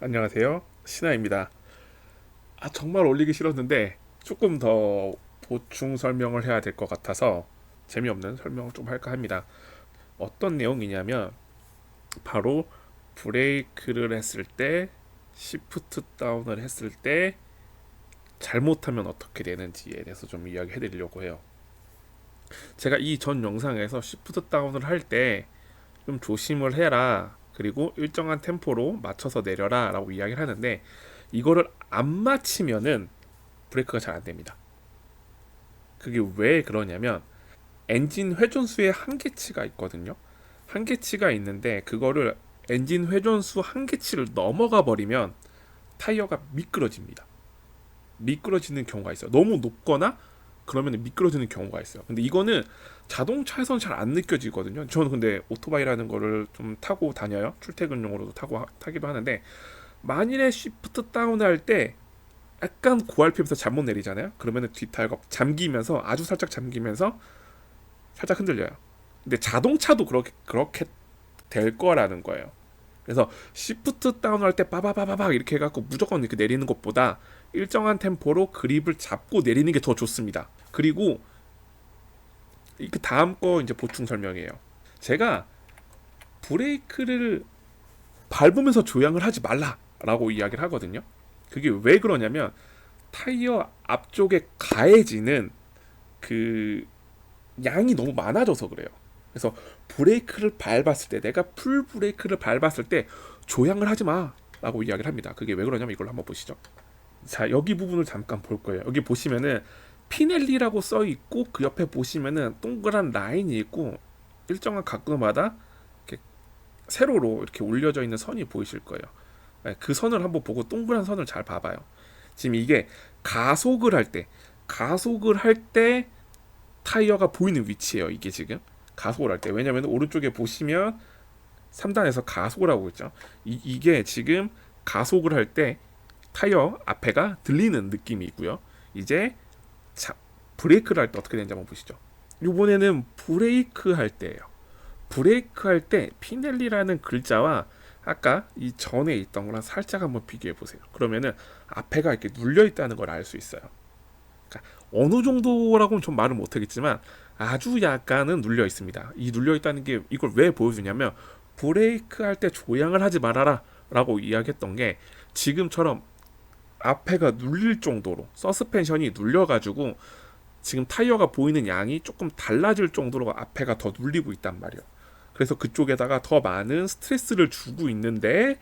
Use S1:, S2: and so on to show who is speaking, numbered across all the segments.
S1: 안녕하세요. 신하입니다. 아, 정말 올리기 싫었는데 조금 더 보충 설명을 해야 될 것 같아서 재미없는 설명을 좀 할까 합니다. 어떤 내용이냐면 바로 브레이크를 했을 때 시프트 다운을 했을 때 잘못하면 어떻게 되는지에 대해서 좀 이야기해 드리려고 해요. 제가 이 전 영상에서 시프트 다운을 할 때 좀 조심을 해라. 그리고 일정한 템포로 맞춰서 내려라 라고 이야기를 하는데 이거를 안 맞히면은 브레이크가 잘 안 됩니다. 그게 왜 그러냐면 엔진 회전수의 한계치가 있거든요. 한계치가 있는데 그거를 엔진 회전수 한계치를 넘어가 버리면 타이어가 미끄러집니다. 미끄러지는 경우가 있어요. 너무 높거나 그러면 미끄러지는 경우가 있어요. 근데 이거는 자동차에서는 잘 안 느껴지거든요. 저는 근데 오토바이라는 거를 좀 타고 다녀요. 출퇴근용으로도 타고 하- 타기도 하는데 만일에 시프트 다운 할 때 약간 고RPM에서 잘못 내리잖아요. 그러면은 뒷타이어가 잠기면서 아주 살짝 잠기면서 살짝 흔들려요. 근데 자동차도 그렇게 그렇게 될 거라는 거예요. 그래서 시프트 다운 할 때 빠바바바박 이렇게 해갖고 무조건 이렇게 내리는 것보다 일정한 템포로 그립을 잡고 내리는 게 더 좋습니다. 그리고 이그 다음 거 이제 보충 설명이에요. 제가 브레이크를 밟으면서 조향을 하지 말라라고 이야기를 하거든요. 그게 왜 그러냐면 타이어 앞쪽에 가해지는 그 양이 너무 많아져서 그래요. 그래서 브레이크를 밟았을 때 내가 풀 브레이크를 밟았을 때 조향을 하지 마라고 이야기를 합니다. 그게 왜 그러냐면 이걸 한번 보시죠. 자 여기 부분을 잠깐 볼 거예요. 여기 보시면은 피넬리라고 써 있고 그 옆에 보시면은 동그란 라인이 있고 일정한 각도마다 이렇게 세로로 이렇게 올려져 있는 선이 보이실 거예요. 네, 그 선을 한번 보고 동그란 선을 잘 봐봐요. 지금 이게 가속을 할 때, 가속을 할 때 타이어가 보이는 위치예요. 이게 지금 가속을 할 때. 왜냐면 오른쪽에 보시면 3단에서 가속을 하고 있죠. 이, 이게 지금 가속을 할 때 타이어 앞에가 들리는 느낌이 있고요. 이제 자, 브레이크를 할 때 어떻게 되는지 한번 보시죠. 이번에는 브레이크 할 때예요. 브레이크 할 때 피넬리라는 글자와 아까 이 전에 있던 거랑 살짝 한번 비교해 보세요. 그러면은 앞에가 이렇게 눌려 있다는 걸 알 수 있어요. 그러니까 어느 정도라고는 좀 말을 못 하겠지만 아주 약간은 눌려 있습니다. 이 눌려 있다는 게 이걸 왜 보여주냐면 브레이크 할 때 조향을 하지 말아라라고 이야기했던 게 지금처럼 앞에가 눌릴 정도로 서스펜션이 눌려가지고 지금 타이어가 보이는 양이 조금 달라질 정도로 앞에가 더 눌리고 있단 말이에요. 그래서 그쪽에다가 더 많은 스트레스를 주고 있는데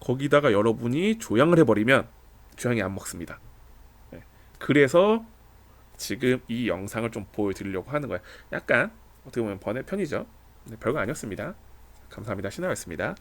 S1: 거기다가 여러분이 조향을 해버리면 조향이 안 먹습니다. 네. 그래서 지금 이 영상을 좀 보여드리려고 하는 거예요. 약간 어떻게 보면 번외 편이죠. 네, 별거 아니었습니다. 감사합니다. 신하였습니다.